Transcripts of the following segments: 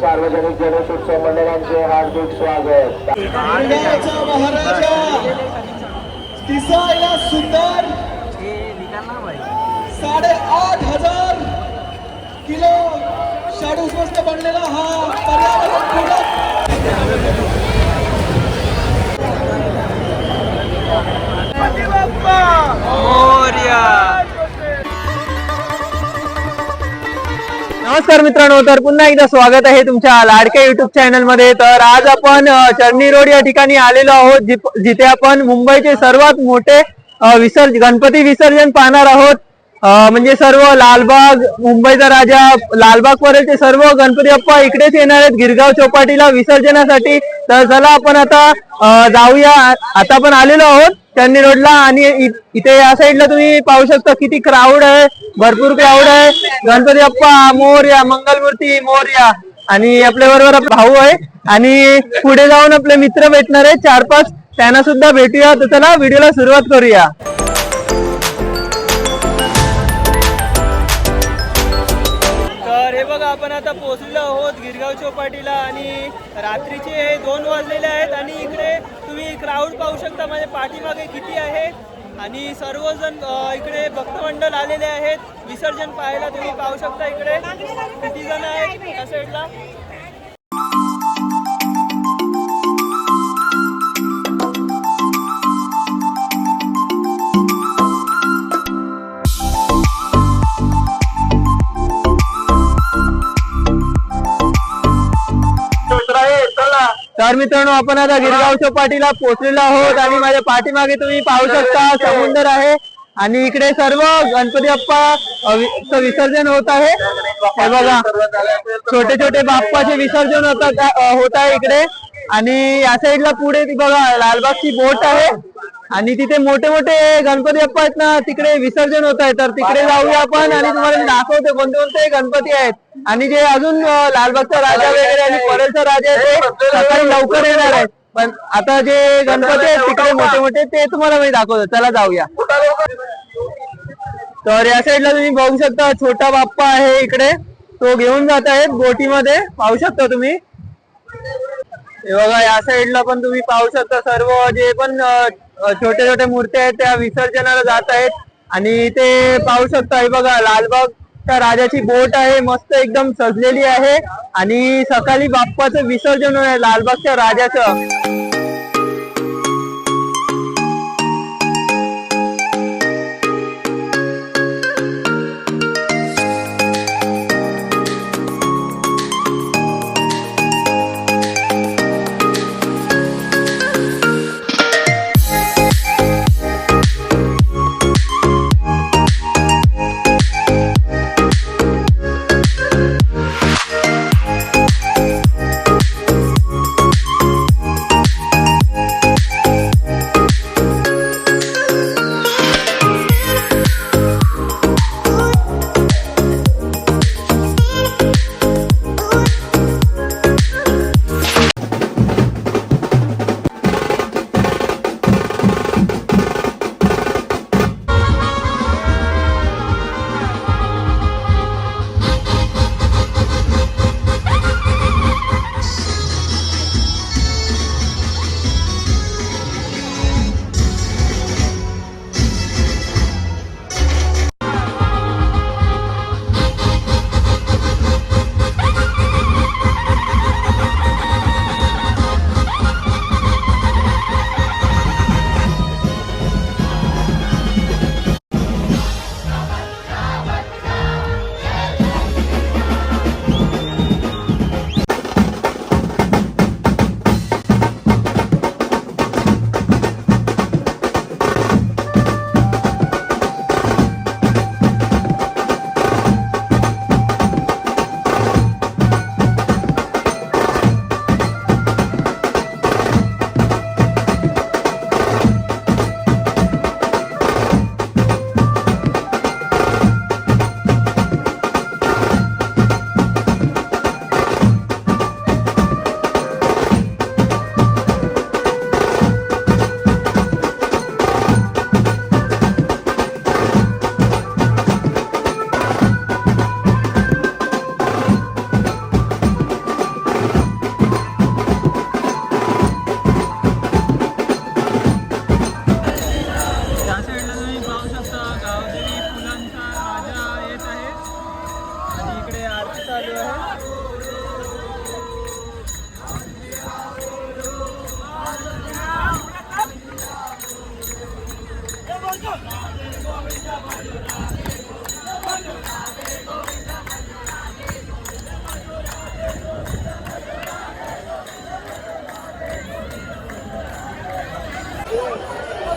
सार्वजनिक गणेशोत्सव मंडळांचे हार्दिक स्वागत. सुंदर साडे आठ हजार किलो शाडू स्वस्त बनलेला हा पर्यावरण नमस्कार मित्रांनो तर पुन्हा एकदा स्वागत आहे तुमच्या लाडक्या युट्यूब चॅनलमध्ये तर आज आपण चर्नी रोड या ठिकाणी आलेलो आहोत जिथे आपण मुंबईचे सर्वात मोठे विसर्ज गणपती विसर्जन पाहणार आहोत. म्हणजे सर्व लालबाग मुंबईचा राजा लालबाग पर्यंतचे सर्व गणपती बाप्पा इकडेच येणार आहेत गिरगाव चौपाटीला विसर्जनासाठी. तर चला आपण आता जाऊया. आता आपण आलेलो आहोत. त्यांनी रोडला आणि इथे या साईडला तुम्ही पाहू शकता किती क्राऊड आहे. भरपूर क्राऊड आहे. गणपती बाप्पा मोरया मंगलमूर्ती मोरया. आणि आपल्या बरोबर भाऊ आहे. आणि पुढे जाऊन आपले मित्र भेटणार आहे. चार पाच त्यांना सुद्धा भेटूया. तर चला व्हिडिओला सुरुवात करूया. आता पोहोचलेलो आहोत गिरगाव चौपाटीला आणि रात्रीचे हे दोन वाजलेले आहेत आणि इकडे तुम्ही क्राऊड पाहू शकता माझ्या पाठीमागे किती आहे आणि सर्वजण इकडे भक्तमंडळ आलेले आहेत. विसर्जन पाहायला तुम्ही पाहू शकता इकडे. किती जण आहेत या साईडला तर मित्रांनो आपण आता गिरगाव चौपाटीला पोहोचलेलो आहोत आणि माझ्या पाठीमागे तुम्ही पाहू शकता समुद्र आहे. आणि इकडे सर्व गणपती बाप्पा विसर्जन होत आहे. हे बघा छोटे छोटे बाप्पाचे विसर्जन होत होत आहे इकडे. आणि या साईडला पुढे बघा लालबागची बोट आहे. आणि तिथे मोठे मोठे गणपती बाप्पा आहेत ना तिकडे विसर्जन होत आहे. तर तिकडे जाऊया आपण आणि तुम्हाला दाखवते कोणते कोणते गणपती आहेत. आणि जे अजून लालबागचा राजा वगैरे आणि परेलचा राजा आहे ते सकाळी लवकर येणार आहेत. पण आता जे गणपती आहेत तिकडे मोठे मोठे ते तुम्हाला मी दाखवतो. चला जाऊया. तर या साईडला तुम्ही बघू शकता छोटा बाप्पा आहे इकडे. तो घेऊन जात आहेत बोटीमध्ये. पाहू शकता तुम्ही. हे बघा या साईडला पण तुम्ही पाहू शकता सर्व जे पण छोट्या छोट्या छोटे छोटे मूर्त्या आहेत त्या विसर्जनाला जात आहेत. आणि ते पाहू शकता हे बघा लालबागच्या राजाची बोट आहे मस्त एकदम सजलेली आहे. आणि सकाळी बाप्पाचं विसर्जन होणार आहे लालबागच्या राजाचं.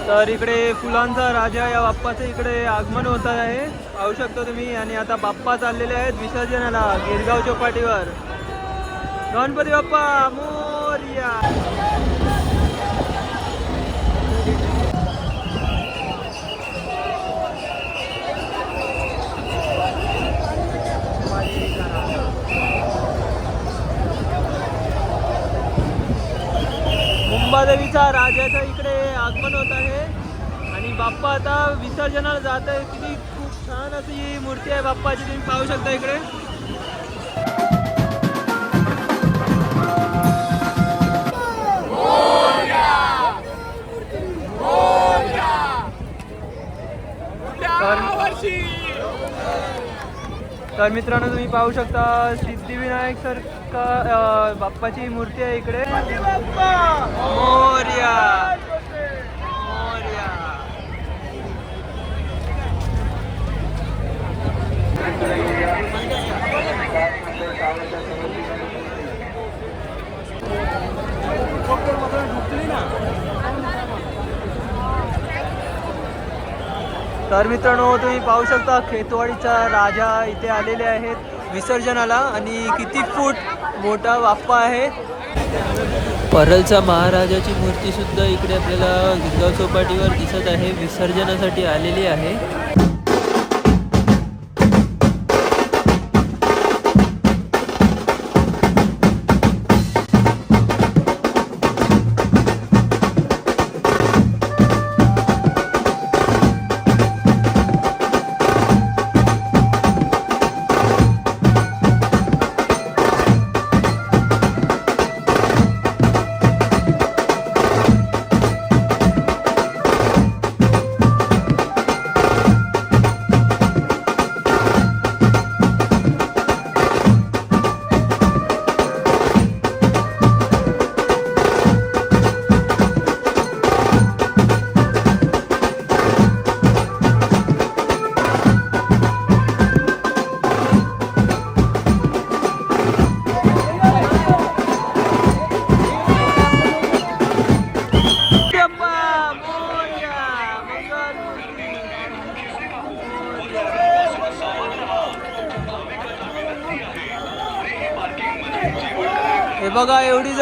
तर इकडे फुलांचा राजा या बाप्पाचं इकडे आगमन होत आहे. पाहू शकतो तुम्ही आणि आता बाप्पा चाललेले आहेत विसर्जनाला गिरगाव चौपाटीवर गणपती बाप्पा मोरया. देवीचा राजाचा इकडे आगमन होत आहे. आणि बाप्पा आता विसर्जनाला जात आहे. किती खूप छान अशी ही मूर्ती आहे बाप्पाची तुम्ही पाहू शकता इकडे. तर- मित्रांनो तुम्ही पाहू शकता सिद्धिविनायक सर का बाप्पाची मूर्ती आहे इकडे मोरया मोरया तर मित्रांनो तुम्ही पाहू शकता खेतवाडीचा राजा इथे आलेले आहेत विसर्जनाला आणि किती फूट मोठा बाप्पा आहे. परलचा महाराजाची मूर्ती सुद्धा इकडे आपल्याला गिरगाव चौपाटीवर दिसत आहे विसर्जनासाठी आलेली आहे.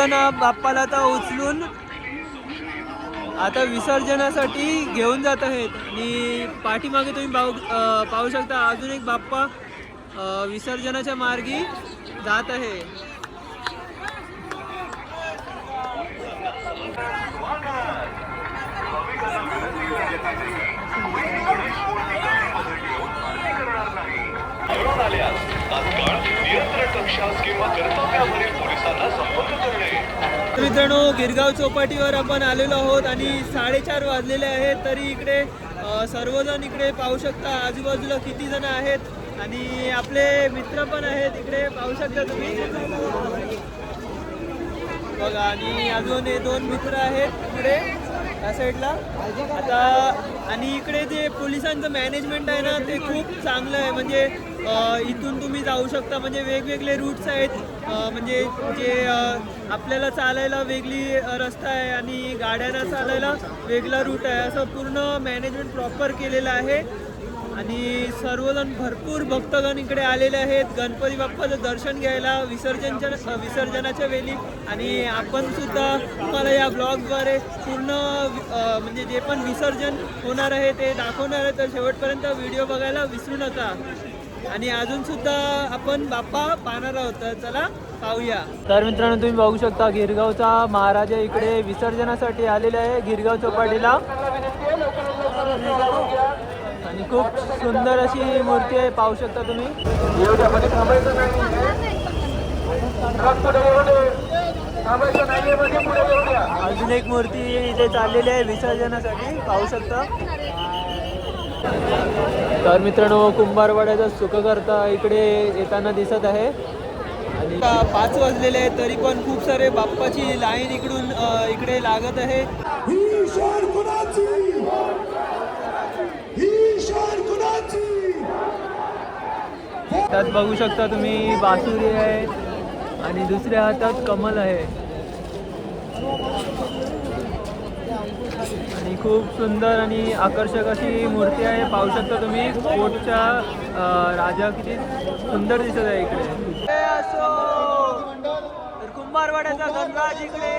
जण बाप्पाला आता उचलून आता विसर्जनासाठी घेऊन जात आहेत. आणि पाठीमागे तुम्ही पाहू पाहू शकता अजून एक बाप्पा विसर्जनाच्या मार्गी जात आहे. आढळून मित्रांनो गिरगाव चौपाटीवर आपण आलेलो आहोत आणि साडेचार वाजलेले आहेत. तरी इकडे सर्वजण इकडे पाहू शकता आजूबाजूला किती जण आहेत आणि आपले मित्र पण आहेत इकडे. पाहू शकता तुम्ही? बघा आणि अजून हे दोन मित्र आहेत इकडे या साईडला. आता आणि इकडे जे पोलिसांचं मॅनेजमेंट आहे ना ते खूप चांगलं आहे. म्हणजे इथून तुम्ही जाऊ शकता. म्हणजे वेगवेगळे रूट्स आहेत. म्हणजे जे आपल्याला चालायला वेगळी रस्ता आहे आणि गाड्यांना चालायला वेगळा रूट आहे. असं पूर्ण मॅनेजमेंट प्रॉपर केलेलं आहे. आणि सर्वजण भरपूर भक्तगण इकडे आलेले आहेत. गणपती बाप्पाचं दर्शन घ्यायला विसर्जनच्या विसर्जनाच्या वेळी. आणि आपण सुद्धा तुम्हाला या ब्लॉगद्वारे पूर्ण म्हणजे जे पण विसर्जन होणार आहे ते दाखवणार आहे. तर शेवटपर्यंत व्हिडिओ बघायला विसरू नका. आणि अजून सुद्धा आपण बाप्पा पाहणार आहोत. चला पाहूया. तर मित्रांनो तुम्ही बघू शकता गिरगावचा महाराजा इकडे विसर्जनासाठी आलेला आहे गिरगाव चौपाटीला. आणि खूप सुंदर अशी मूर्ती आहे पाहू शकता तुम्ही. अजून एक मूर्ती इथे चाललेली आहे विसर्जनासाठी पाहू शकता. तर मित्रांनो कुंभारवाड्याचा सुखकर्ता इकडे येताना दिसत आहे. आणि पाच वाजलेले आहे तरी पण खूप सारे बाप्पाची लाईन इकडून इकडे लागत आहे. त्यात बघू शकता तुम्ही बासुरी आहे आणि दुसऱ्या हातात कमल आहे. आणि खूप सुंदर आणि आकर्षक अशी मूर्ती आहे. पाहू शकता तुम्ही कोटच्या अं, राजा किती सुंदर दिसत आहे इकडे. तर कुंभारवाड्याचा गणराज इकडे.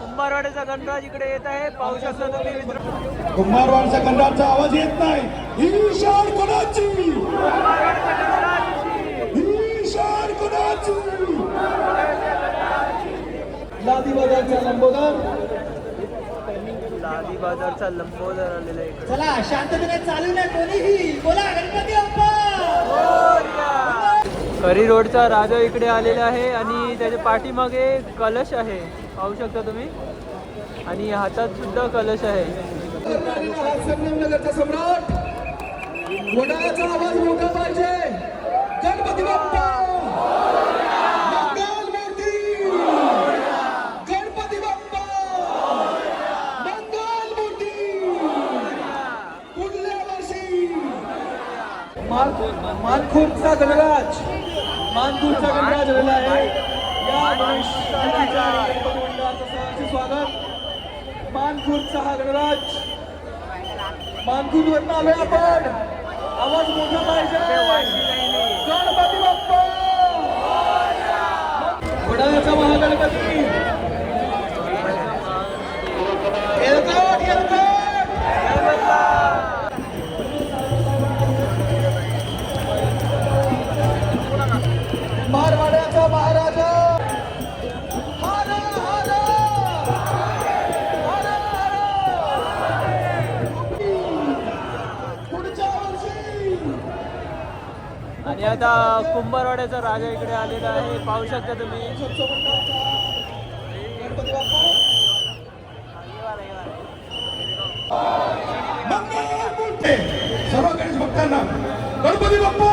कुंभारवाड्याचा गणराज इकडे येत आहे. पाहू शकता तुम्ही मित्र. कुंभारवाडच्या गणराजचा आवाज येत नाही. ही शान कोणाची? ही शान कोणाची? लादी बाजारचा लंबोदर. बाजारचा लंबोदर आलेला आहे चला शांततेने चालू नाही कोणीही. बोला गणपती बाप्पा! करी रोडचा राजा इकडे आलेला आहे आणि त्याच्या पाठीमागे कलश आहे. पाहू शकता तुम्ही? आणि हातात सुद्धा कलश आहे. सम्राट आवाज मोठा पाहिजे. गणपती बाप्पा मंगल मूर्ती गणपती बाप्पा मंगल मूर्ती पुढल्या वर्षी मानखुर्दचा गणराज मानखुर्दचा गणराज आलेला आहे. या गणेश स्वागत. मानखुर्दचा हा गणराज मानखुर्द वरनं आलोय आपण. आवाज मोठा पाहिजे. आता कुंभारवाड्याचा राजा इकडे आलेला आहे. पाहू शकता तुम्ही. सर्व गणेश भक्तांना गणपती बाप्पा.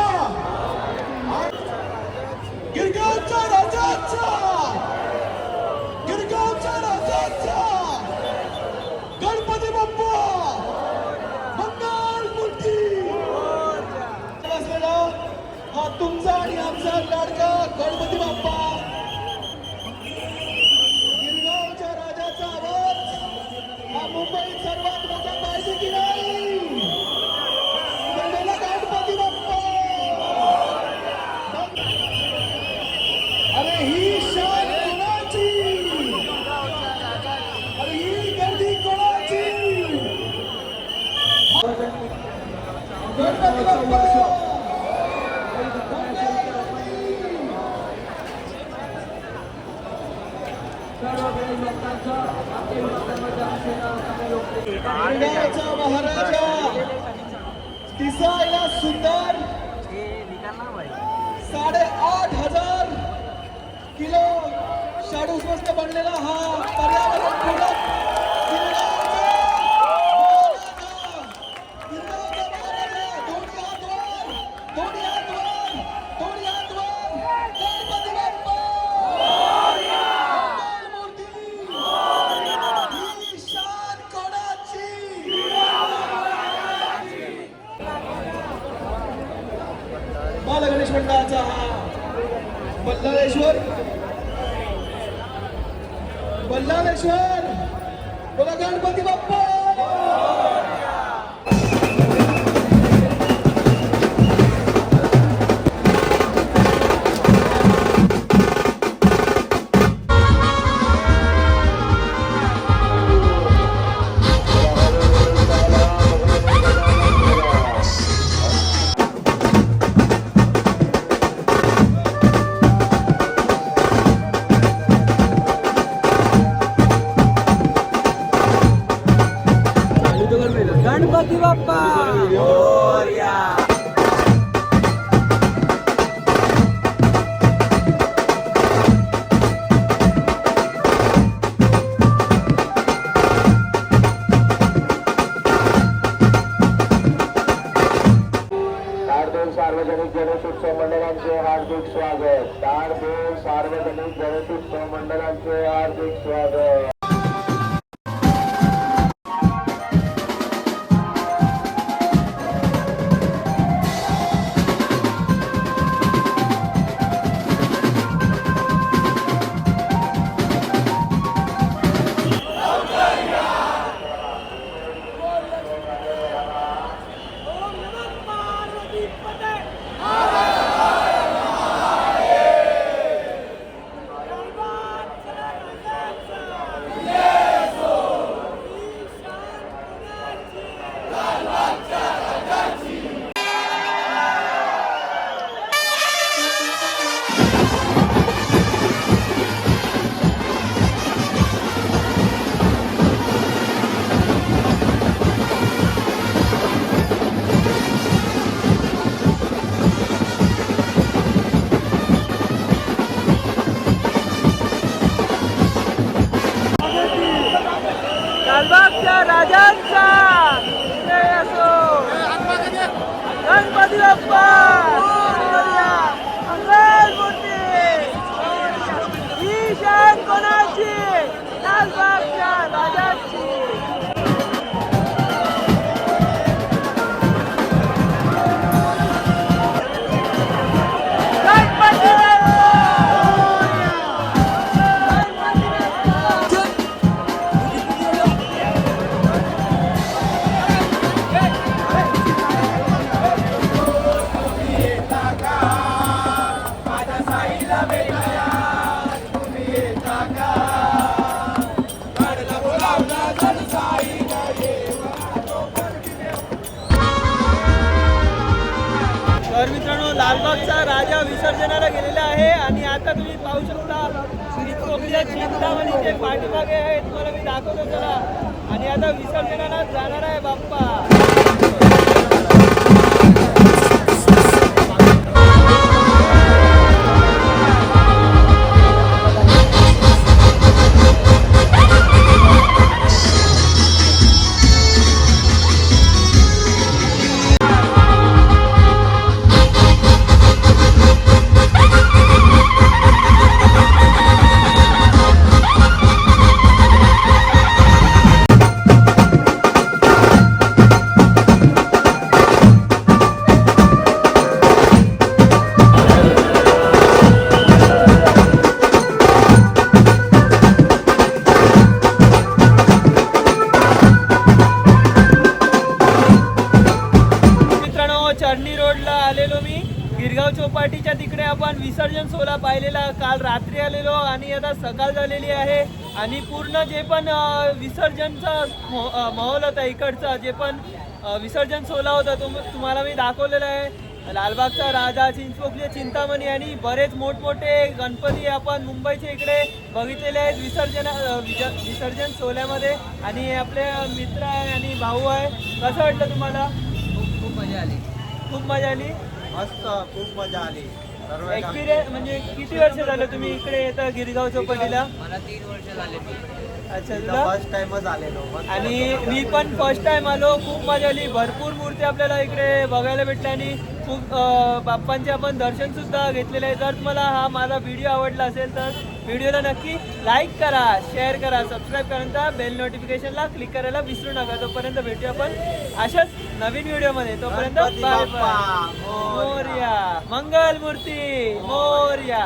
वृंदावन इथे पाठीमागे आहे तुम्हाला मी दाखवतो चला. आणि आता विसर्जनाला जाणार आहे बाप्पा. पाहिलेला. काल रात्री आलेलो आणि आता सकाळ झालेली आहे. आणि पूर्ण जे पण विसर्जनचा माहोल होता इकडचा जे पण विसर्जन सोहळा होता तो तुम्हाला मी दाखवलेला आहे. लालबागचा राजा चिंचपोकली चिंतामणी आणि बरेच मोठमोठे गणपती आपण मुंबईच्या इकडे बघितलेले आहेत विसर्जन विसर्जन सोहळ्यामध्ये. आणि आपले मित्र आहे आणि भाऊ आहे. कसं वाटलं तुम्हाला? खूप मजा आली. खूप मजा आली? मस्त खूप मजा आली. एक्सपिरियन्स म्हणजे किती वर्ष झालं तुम्ही इकडे येता गिरगाव चौपाटीला? मला तीन वर्ष झाले अच्छा तुला? फर्स्ट टाइमच आलेलो. आणि मी पण फर्स्ट टाइम आलो. खूप मजा आली. भरपूर मूर्ती आपल्याला इकडे बघायला भेटल्या आणि खूप अं, बाप्पांचे आपण दर्शन सुद्धा घेतलेले आहे. जर तुम्हाला हा माझा व्हिडिओ आवडला असेल तर व्हिडिओला नक्की लाईक करा शेअर करा सबस्क्राईब करा बेल नोटिफिकेशनला क्लिक करायला विसरू नका. तोपर्यंत भेटूया आपण अशाच नवीन व्हिडिओमध्ये तोपर्यंत बाय बाय. मोर्या. मंगल मूर्ती मोर्या.